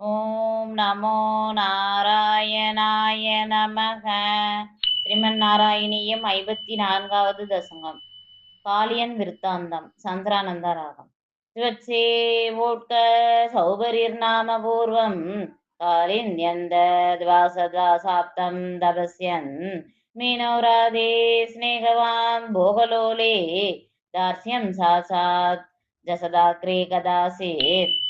ஓம் நமோ நாராயணாய நமக. ஸ்ரீமன் நாராயணியம் ஐம்பத்தி நான்காவது தசங்கம். காளியன் விருத்தாந்தம் சந்திரானந்த ராகம். சிவச்சே ஓட்க சௌபரிர்நாம பூர்வம் காளிந்யந்த திவாசதா சாப்தம் தபஸ்யன். மீனௌராதே ஸ்நேகவான் போகலோலே. தார்ஸ்யம் சாசாத் ஜசதாக்ரே கதாசேத்.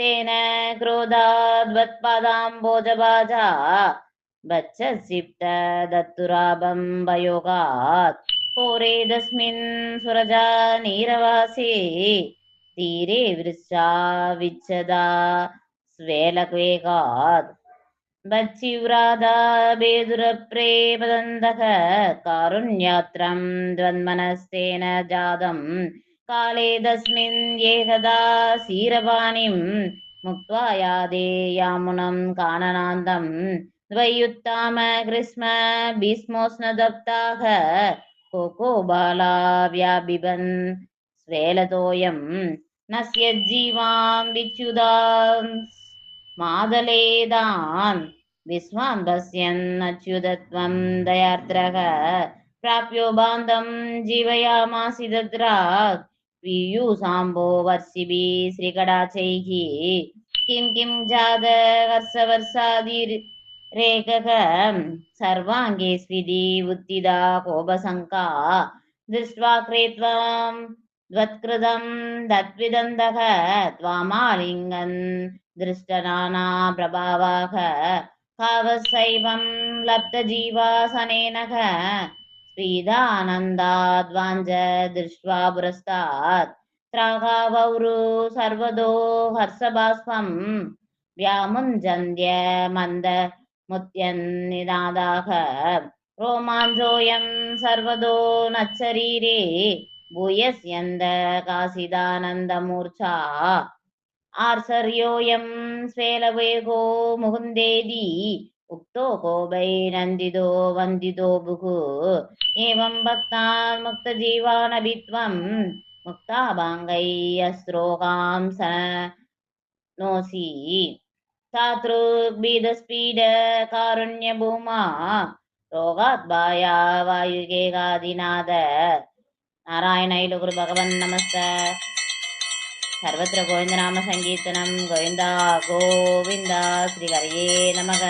तेन क्रोधाद्वत्पादाम्बोजबाजा बच्छसिप्त दत्तुराभं वयोगात् होरेदस्मिन् सुरजा नीरवासे तीरे वृक्षा विच्छदा स्वेलक्वेगात् बच्छिव्राधा बेदुरप्रेपदन्तः कारुण्यात्रं द्वन्मनस्तेन जातं काले तस्मिन् एकदा क्षीरपाणिं मुक्त्वा यादे यामुनं काननान्दं द्वयुत्ताम ग्रीष्म भीष्मोष्णदप्ताः कोको बाला व्याबिबन् स्वेलतोयं नस्य जीवां विच्युदां मादलेदान् विश्वां पश्यन्नच्युतत्वं दयार्द्रः प्राप्यो बान्धं जीवयामासि दद्राक् पीयूसाम्बो वर्षिभिः श्रीकडाचैः किं किं जात वर्षवर्षादिरेकः सर्वाङ्गे स्विदि उत्थिता कोपशङ्का दृष्ट्वा क्रेत्वां त्वत्कृतं तद्विदन्तः त्वामालिङ्गन् दृष्टनाना प्रभावाः कावसैवं लब्धजीवासनेनः स्पीदानन्दाद्वाञ्ज दृष्ट्वा पुरस्तात् त्रागावौरु सर्वदो हर्षबाष्पं व्यामुञ्जन्त्य मन्द मुत्यन्निनादाः रोमाञ्चोऽयं सर्वदो नच्छरीरे भूयस्यन्द कासिदानन्दमूर्च्छा आर्सर्योऽयं स्वेलवेगो मुकुन्देदि उक्तो कोपैरन्दितो वन्दितो भुः एवं भक्तान् मुक्तजीवानभित्वं मुक्ताभाङ्गैयस्रोगां स नोसि तातृग्बीदस्पीड कारुण्यभूमा रोगात् भाया वायुगेगादिनाद नारायणैलु गुरु भगवन् नमस्त సర్వత్ర గోవిందనామ సంకీర్తనం గోవిందా గోవిందా శ్రీ హరియే నమః